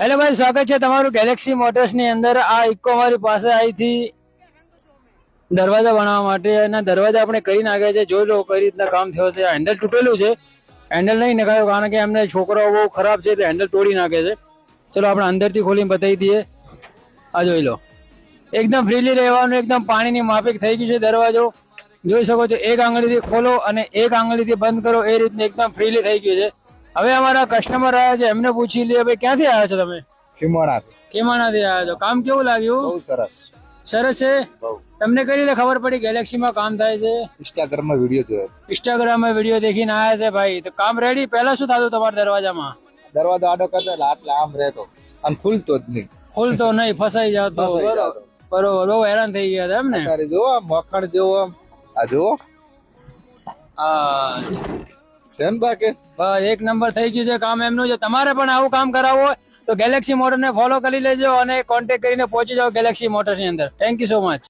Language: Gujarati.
હેલો ભાઈ, સ્વાગત છે તમારું ગેલેક્સી મોટર્સની અંદર. આ ઇકો અમારી પાસે હતી દરવાજા બનાવવા માટે અને દરવાજા આપણે કરી નાખ્યા છે. જોઈ લો કઈ રીતના કામ થયો છે. હેન્ડલ તૂટેલું છે. હેન્ડલ નહીં નખાયો કારણ કે એમને છોકરાઓ બહુ ખરાબ છે એટલે હેન્ડલ તોડી નાખે છે. ચલો આપણે અંદરથી ખોલીને બતાવી દઈએ. આ જોઈ લો. એકદમ ફ્રીલી રહેવાનું, એકદમ પાણીની માફિક થઈ ગયું છે દરવાજો. જોઈ શકો છો, એક આંગળીથી ખોલો અને એક આંગળીથી બંધ કરો. એ રીતનું એકદમ ફ્રીલી થઈ ગયું છે. હવે અમારા કસ્ટમર આવ્યા છે એમને પૂછી લઈએ ભાઈ ક્યાંથી આવ્યા છો તમે? ખીમણા કેમાનાથી આવ્યા છો. કામ કેવું લાગ્યું? બહુ સરસ. સરસ છે? તમને કઈ રીતે ખબર પડી ગેલેક્સીમાં કામ થાય છે? ઇન્સ્ટાગ્રામમાં વીડિયો જોયો ઇન્સ્ટાગ્રામમાં વીડિયો દેખીને આવ્યા છે ભાઈ. તો કામ રેડી પહેલા શું થતું તમારા દરવાજામાં? દરવાજો આડો કરતો એટલે આટલે આમ રહેતો. અને ખુલતો જ નહીં. ખુલતો નહીં ફસાઈ જતો. બરોબર. બહુ હેરાન થઈ ગયા હતા એમ ને તારે જો આમ મખણ જેવો. આમ આ જો હા છે ને એક નંબર થઈ ગયું છે કામ એમનું. છે તમારે પણ આવું કામ કરાવવું હોય, તો ગેલેક્સી મોટરને ફોલો કરી લેજો અને કોન્ટેક્ટ કરીને પહોંચી જાઓ ગેલેક્સી મોટર્સની અંદર. Thank you so much